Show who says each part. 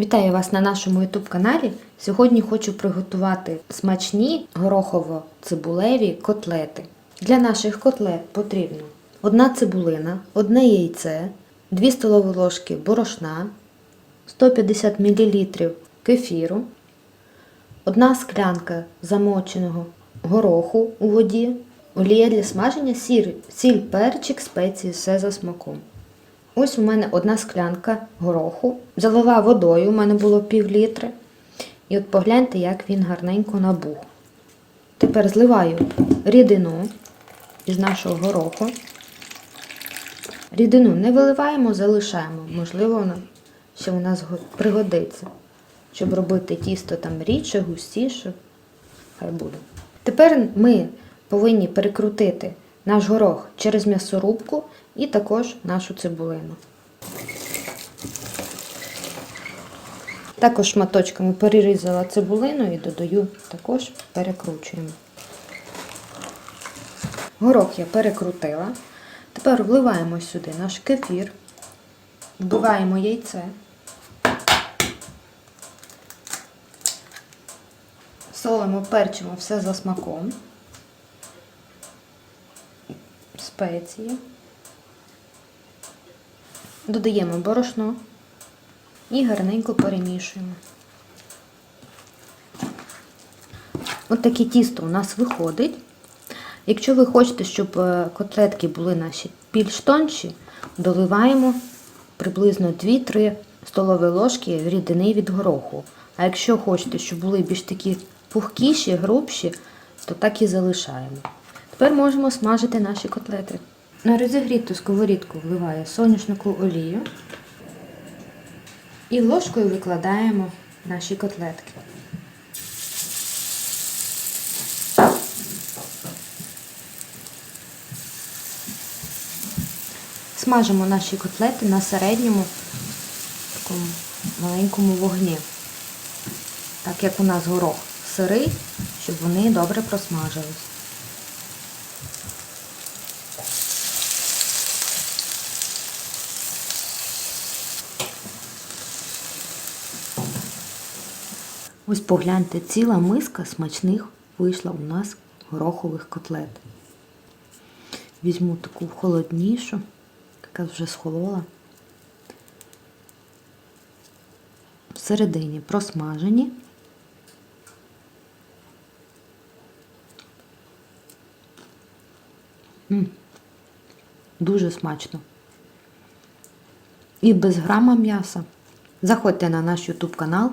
Speaker 1: Вітаю вас на нашому YouTube каналі. Сьогодні хочу приготувати смачні горохово-цибулеві котлети. Для наших котлет потрібно одна цибулина, одне яйце, 2 столові ложки борошна, 150 мл кефіру, одна склянка замоченого гороху у воді, олія для смаження, сіль, сіль перчик, спеції, все за смаком. Ось у мене одна склянка гороху. Залила водою, у мене було пів літри. І от погляньте, як він гарненько набух. Тепер зливаю рідину із нашого гороху. Рідину не виливаємо, залишаємо. Можливо, вона ще у нас пригодиться, щоб робити тісто там рідше, густіше. Хай буде. Тепер ми повинні перекрутити наш горох через м'ясорубку і також нашу цибулину. Також шматочками перерізала цибулину і додаю, також перекручуємо. Горох я перекрутила. Тепер вливаємо сюди наш кефір, вбиваємо яйце. Солимо, перчимо все за смаком. Спеції. Додаємо борошно і гарненько перемішуємо. От таке тісто у нас виходить. Якщо ви хочете, щоб е, котлетки були наші більш тонші, доливаємо приблизно 2-3 столові ложки рідини від гороху. А якщо хочете, щоб були більш такі пухкіші, грубші, то так і залишаємо. Тепер можемо смажити наші котлети. На розігріту сковорідку вливаю соняшнику олію і ложкою викладаємо наші котлетки. Смажимо наші котлети на середньому такому маленькому вогні. Так як у нас горох сирий, щоб вони добре просмажились. Ось погляньте, ціла миска смачних вийшла у нас горохових котлет. Візьму таку холоднішу, яка вже схолола. Всередині просмажені. М, Дуже смачно. І без грама м'яса. Заходьте на наш YouTube канал.